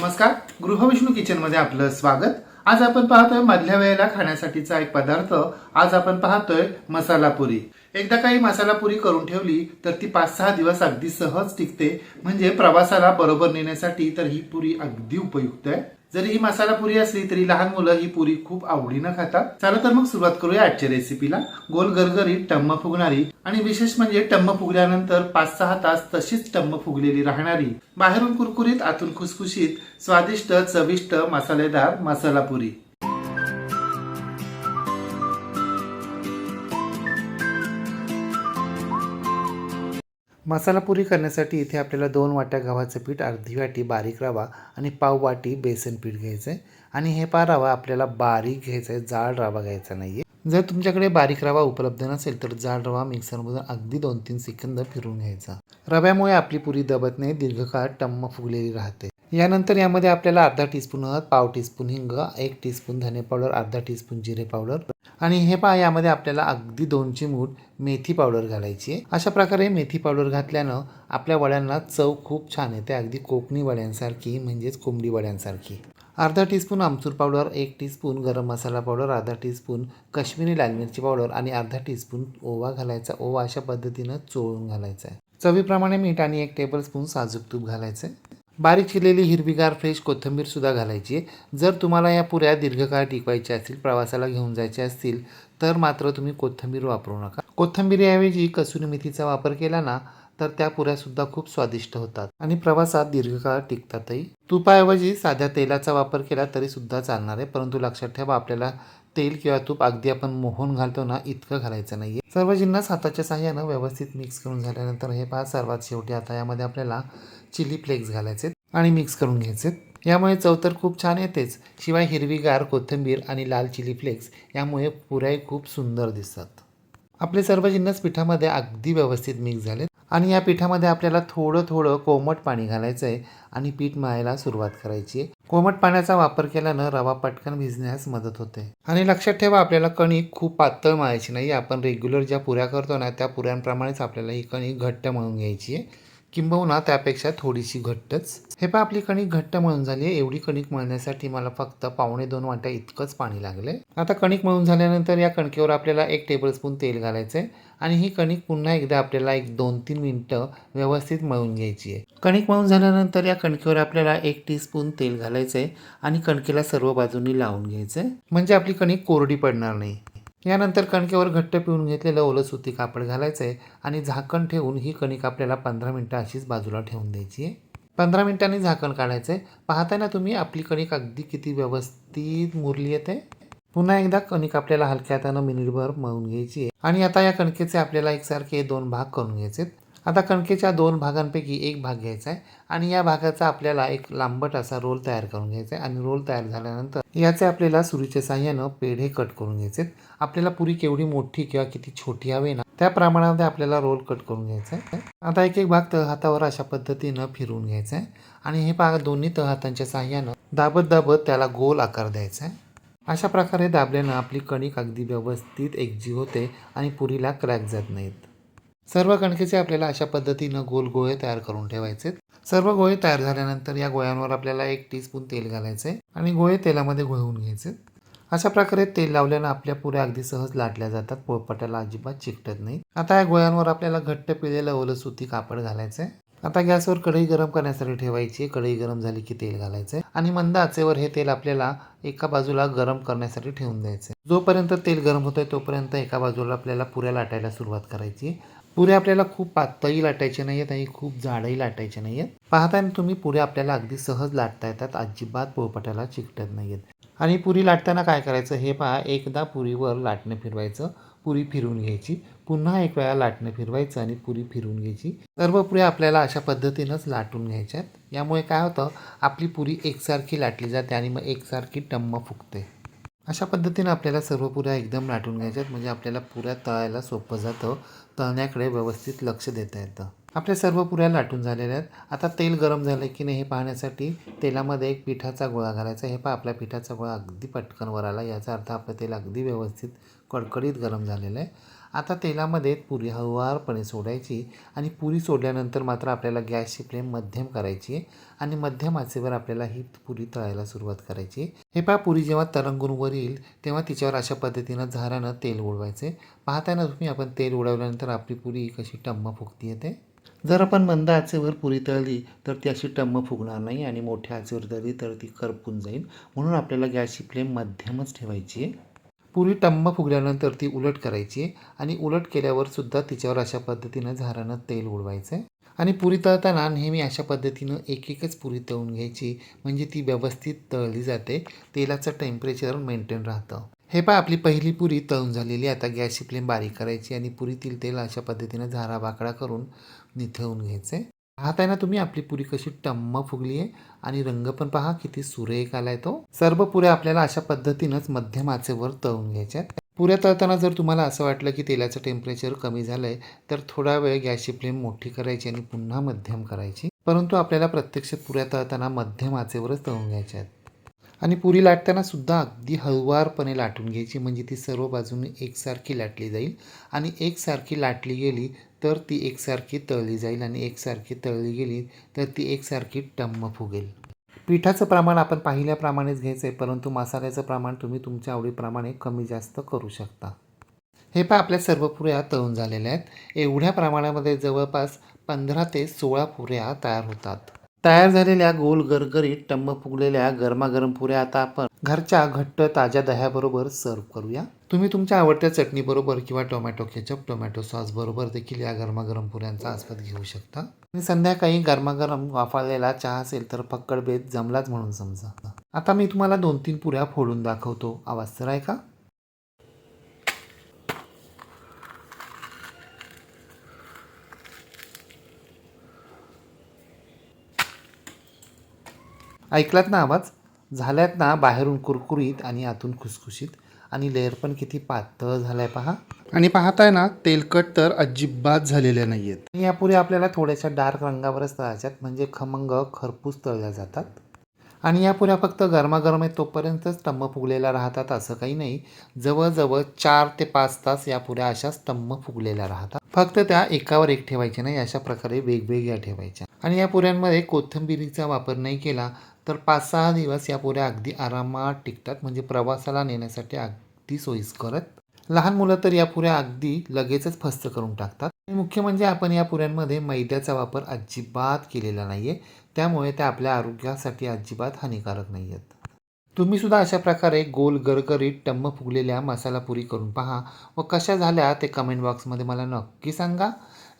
नमस्कार. गृहविष्णू किचनमध्ये आपलं स्वागत. आज आपण पाहतोय मधल्या वेळेला खाण्यासाठीचा एक पदार्थ. आज आपण पाहतोय मसाला पुरी. एकदा काही मसाला पुरी करून ठेवली तर ती पाच सहा दिवस अगदी सहज टिकते. म्हणजे प्रवासाला बरोबर नेण्यासाठी तर ही पुरी अगदी उपयुक्त आहे. जरी ही मसाला पुरी असली तरी लहान मुलं ही पुरी खूप आवडीनं खातात. चला तर मग सुरुवात करूया आजच्या रेसिपीला गोल गरगरीत टम्म फुगणारी आणि विशेष म्हणजे टम्म फुगल्यानंतर पाच सहा तास तशीच टम्म फुगलेली राहणारी. बाहेरून कुरकुरीत आतून खुसखुशीत स्वादिष्ट चविष्ट मसालेदार मसाला पुरी. मसाला पुरी करण्यासाठी इथे आपल्याला दोन वाट्या गव्हाचं पीठ अर्धी वाटी बारीक रवा आणि पाव वाटी बेसन पीठ घ्यायचं आहे. आणि हे पा रवा आपल्याला बारीक घ्यायचा आहे. जाड रवा घ्यायचा नाही आहे जर तुमच्याकडे बारीक रवा उपलब्ध नसेल तर जाड रवा मिक्सरमधून अगदी दोन तीन सेकंद फिरून घ्यायचा. रव्यामुळे आपली पुरी दबत नाही दीर्घकाळ टम्म फुगलेली राहते. यानंतर यामध्ये आपल्याला अर्धा टीस्पून हळद पाव टीस्पून हिंग एक टीस्पून धने पावडर अर्धा टीस्पून जिरे पावडर आणि हे पहा यामध्ये आपल्याला अगदी दोन चिमूट मेथी पावडर घालायची आहे. अशा प्रकारे मेथी पावडर घातल्यानं आपल्या वड्यांना चव खूप छान येते. अगदी कोकणी वड्यांसारखी म्हणजेच कोंबडी वड्यांसारखी. अर्धा टीस्पून आमचूर पावडर एक टीस्पून गरम मसाला पावडर अर्धा टीस्पून काश्मीरी लाल मिरची पावडर आणि अर्धा टीस्पून ओवा घालायचा. ओवा अशा पद्धतीनं चोळून घालायचा आहे. चवीप्रमाणे मीठ आणि एक टेबलस्पून साजूक तूप घालायचं आहे. बारीक चिरलेली हिरवीगार फ्रेश कोथिंबीरसुद्धा घालायची आहे. जर तुम्हाला या पुऱ्या दीर्घकाळ टिकवायच्या असतील प्रवासाला घेऊन जायच्या असतील तर मात्र तुम्ही कोथिंबीर वापरू नका. कोथिंबीरऐवजी कसुरी मेथीचा वापर केला ना तर त्या पुऱ्यासुद्धा खूप स्वादिष्ट होतात आणि प्रवासात दीर्घकाळ टिकतातही. तुपाऐवजी साध्या तेलाचा वापर केला तरीसुद्धा चालणार आहे परंतु लक्षात ठेवा आपल्याला तेल किंवा तूप अगदी आपण मोहन घालतो ना इतकं घालायचं नाही सर्व जिन्नस हाताच्या साह्यानं व्यवस्थित मिक्स करून झाल्यानंतर हे पहा सर्वात शेवटी आता यामध्ये आपल्याला चिली फ्लेक्स घालायचे आणि मिक्स करून घ्यायचे. यामुळे चव तर खूप छान येतेच. शिवाय हिरवीगार कोथिंबीर आणि लाल चिली फ्लेक्स यामुळे पुऱ्याही खूप सुंदर दिसतात. आपले सर्व जिन्नस पिठामध्ये अगदी व्यवस्थित मिक्स झालेत आणि या पिठामध्ये आपल्याला थोडं थोडं कोमट पाणी घालायचं आहे आणि पीठ मळायला सुरुवात करायची आहे. कोमट पाण्याचा वापर केल्यानं रवा पटकन भिजण्यास मदत होते. आणि लक्षात ठेवा आपल्याला कणिक खूप पातळ मळायची नाही. आपण रेग्युलर ज्या पुऱ्या करतो ना त्या पुऱ्यांप्रमाणेच आपल्याला ही कणिक घट्ट मळून घ्यायची आहे. किंबहुना त्यापेक्षा थोडीशी घट्टच. हे पहा आपली कणिक घट्ट मळून झाली आहे. एवढी कणिक मळण्यासाठी मला फक्त पावणे दोन वाट्या इतकंच पाणी लागले. आता कणिक मळून झाल्यानंतर या कणकेवर आपल्याला एक टेबलस्पून तेल घालायचं आहे आणि ही कणिक पुन्हा एकदा आपल्याला एक दोन तीन मिनटं व्यवस्थित मळून घ्यायची आहे. कणिक मळून झाल्यानंतर या कणकेवर आपल्याला एक टीस्पून तेल घालायचं आहे आणि कणकेला सर्व बाजूंनी लावून घ्यायचं आहे म्हणजे आपली कणिक कोरडी पडणार नाही. यानंतर कणकेवर घट्ट पिळून घेतलेलं ओलं सुती कापड घालायचं आहे आणि झाकण ठेवून ही कणिक आपल्याला पंधरा मिनटं अशीच बाजूला ठेवून द्यायची आहे पंधरा मिनिटांनी झाकण काढायचं आहे पाहताना तुम्ही आपली कणिक अगदी किती व्यवस्थित मुरली येते. पुन्हा एकदा कणिक आपल्याला हलक्या हातानं मिनिटभर मळून घ्यायची आहे आणि आता या कणकेचे आपल्याला एकसारखे दोन भाग करून घ्यायचे आहेत आता कणकेच्या दोन भागांपैकी एक भाग घ्यायचा आहे आणि या भागाचा आपल्याला एक लांबट असा रोल तयार करून घ्यायचा आहे. आणि रोल तयार झाल्यानंतर याचे आपल्याला सुरीच्या साह्यानं पेढे कट करून घ्यायचे आहेत. आपल्याला पुरी केवढी मोठी किंवा किती छोटी हवी ना त्या प्रमाणामध्ये आपल्याला रोल कट करून घ्यायचा आहे. आता एक एक भाग तळहातावर अशा पद्धतीनं फिरवून घ्यायचा आहे. आणि हे भाग दोन्ही तळहातांच्या साह्यानं दाबत दाबत त्याला गोल आकार द्यायचा आहे. अशा प्रकारे दाबल्यानं आपली कणिक अगदी व्यवस्थित एकजीव होते आणि पुरीला क्रॅक जात नाहीत. सर्व कणकेचे आपल्याला अशा पद्धतीनं गोल गोळे तयार करून ठेवायचे. सर्व गोळे तयार झाल्यानंतर या गोळ्यांवर आपल्याला एक टीस्पून तेल घालायचे आणि गोळे तेलामध्ये घोळवून घ्यायचे. अशा प्रकारे तेल लावल्यानं आपल्या पुऱ्या अगदी सहज लाटल्या जातात पोळपाट्याला अजिबात चिकटत नाही आता या गोळ्यांवर आपल्याला घट्ट पिळलेलं ओलं सुती कापड घालायचं आता गॅसवर कढई गरम करण्यासाठी ठेवायची कढई गरम झाली की तेल घालायचं आणि मंद आचेवर हे तेल आपल्याला एका बाजूला गरम करण्यासाठी ठेवून द्यायचं जोपर्यंत तेल गरम होतंय तोपर्यंत एका बाजूला आपल्याला पुऱ्या लाटायला सुरुवात करायची पुऱ्या आपल्याला खूप पातळी लाटायच्या नाही आहेत आणि खूप जाडही लाटायचे नाही आहेत पाहताना तुम्ही पुऱ्या आपल्याला अगदी सहज लाटता येतात अजिबात पोळपाटाला चिकटत नाही आहेत आणि पुरी लाटताना काय करायचं हे पहा एकदा पुरीवर लाटणं फिरवायचं पुरी फिरून घ्यायची पुन्हा एक वेळा लाटणं फिरवायचं आणि पुरी फिरून घ्यायची. सर्व पुऱ्या आपल्याला अशा पद्धतीनंच लाटून घ्यायच्यात. यामुळे काय होतं आपली पुरी एकसारखी लाटली जाते आणि मग एकसारखी टम्म फुगते. अशा पद्धतीनं आपल्याला सर्व पुऱ्या एकदम लाटून घ्यायच्यात म्हणजे आपल्याला पुऱ्या तळायला सोपं जातं तळण्याकडे व्यवस्थित लक्ष देता येतं. आपल्या सर्व पुऱ्या लाटून झालेल्या आहेत. आता तेल गरम झालं की नाही हे पाहण्यासाठी तेलामध्ये एक पिठाचा गोळा घालायचा. हे पहा आपला पिठाचा गोळा अगदी पटकन वर आला याचा अर्थ आपलं तेल अगदी व्यवस्थित कडकडीत गरम झालेलं आहे. आता तेलामध्ये पुरी हळूवारपणे सोडायची आणि पुरी सोडल्यानंतर मात्र आपल्याला गॅसची फ्लेम मध्यम करायची आहे आणि मध्यम आचेवर आपल्याला ही पुरी तळायला सुरुवात करायची आहे. हे पहा पुरी जेव्हा तरंगून वर येईल तेव्हा तिच्यावर अशा पद्धतीनं झारानं तेल उडवायचे पाहताय ना तुम्ही आपण तेल उडवल्यानंतर आपली पुरी कशी टम्म फुगती येते. जर आपण मंद आचेवर पुरी तळली तर ती अशी टम्म फुगणार नाही आणि मोठ्या आचेवर तळली तर ती करपून जाईल. म्हणून आपल्याला गॅसची फ्लेम मध्यमच ठेवायची आहे. पुरी टम्म फुगल्यानंतर ती उलट करायची आहे आणि उलट केल्यावर सुद्धा तिच्यावर अशा पद्धतीनं झारानं तेल उडवायचं. आहे आणि पुरी तळताना नेहमी अशा पद्धतीनं एक एकच पुरी तळून घ्यायची. म्हणजे ती व्यवस्थित तळली जाते. तेलाचं टेम्परेचर मेंटेन राहतं. हे पहा आपली पहिली पुरी तळून झालेली. आता गॅसची फ्लेम बारीक करायची आणि पुरीतील तेल अशा पद्धतीनं झारा बाकडा करून निथळून घ्यायचे. पाहताय ना तुम्ही आपली पुरी कशी टम्म फुगली आहे आणि रंग पण पहा किती सुरेख आलाय तो. सर्व पुऱ्या आपल्याला अशा पद्धतीनंच मध्यम आचेवर तळून घ्यायच्या पुऱ्या तळताना जर तुम्हाला असं वाटलं की तेलाचं टेम्परेचर कमी झालं आहे तर थोडा वेळ गॅसची फ्लेम मोठी करायची आणि पुन्हा मध्यम करायची. परंतु आपल्याला प्रत्यक्षात पुऱ्या तळताना मध्यम आचेवरच तळून घ्यायच्या आहेत आणि पुरी लाटताना सुद्धा अगदी हळुवारपणे लाटून घ्यायची. म्हणजे ती सर्व बाजूने एकसारखी लाटली जाईल. आणि एकसारखी लाटली गेली तर ती एकसारखी तळली जाईल. आणि एकसारखी तळली गेली तर ती एकसारखी टम्म फुगेल. पिठाचं प्रमाण आपण पाहिल्याप्रमाणेच घ्यायचं आहे परंतु मसाल्याचं प्रमाण तुम्ही तुमच्या आवडीप्रमाणे कमी जास्त करू शकता. हे पहा आपल्या सर्व पुऱ्या तळून झालेल्या आहेत. एवढ्या प्रमाणामध्ये जवळपास पंधरा ते सोळा पुऱ्या तयार होतात. तयार झालेल्या गोल गरगरीत टंब फुगलेल्या गरमागरम पुऱ्या आता आपण घरच्या घट्ट ताज्या दह्याबरोबर सर्व करूया. तुम्ही तुमच्या आवडत्या चटणीबरोबर किंवा टोमॅटो केचप टोमॅटो सॉस बरोबर देखील या गरमागरम पुऱ्यांचा आस्वाद घेऊ शकता. आणि संध्याकाळी गरमागरम वाफाळलेला चहा असेल तर फक्कड बेत जमलाच म्हणून समजा. आता मी तुम्हाला दोन तीन पुऱ्या फोडून दाखवतो. आवाज तर आहे का ऐकलात ना आवाज? झाल्यात ना बाहेरून कुरकुरीत आणि आतून खुसखुशीत. आणि लेअर पण किती पातळ झालाय पहा. आणि पाहताय ना तेलकट तर अजिबात झालेल्या नाही आहेत या पुऱ्या आपल्याला थोड्याशा डार्क रंगावरच तळायच्यात म्हणजे खमंग खरपूस तळल्या जातात. आणि या पुऱ्या फक्त गरमागरम आहेत तोपर्यंतच टम्म फुगलेल्या राहतात असं काही नाही. जवळजवळ चार ते पाच तास या पुऱ्या अशाच टम्म फुगलेल्या राहतात. फक्त त्या एकावर एक ठेवायच्या नाही अशा प्रकारे वेगवेगळ्या ठेवायच्या. आणि या पुऱ्यांमध्ये कोथिंबिरीचा वापर नाही केला तर पाच सहा दिवस या पुऱ्या अगदी आरामात टिकतात म्हणजे प्रवासाला नेण्यासाठी अगदी सोयीस्कर लहान मुलं तर या पुऱ्या अगदी लगेचच फस्त करून टाकतात. आणि मुख्य म्हणजे आपण या पुऱ्यांमध्ये मैद्याचा वापर अजिबात केलेला नाही आहे त्यामुळे त्या आपल्या आरोग्यासाठी अजिबात हानिकारक नाही आहेत तुम्ही सुद्धा अशा प्रकारे गोल गरगरीत टम्म फुगलेल्या मसाला पुरी करून पहा व कशा झाल्या ते कमेंट बॉक्समध्ये मला नक्की सांगा.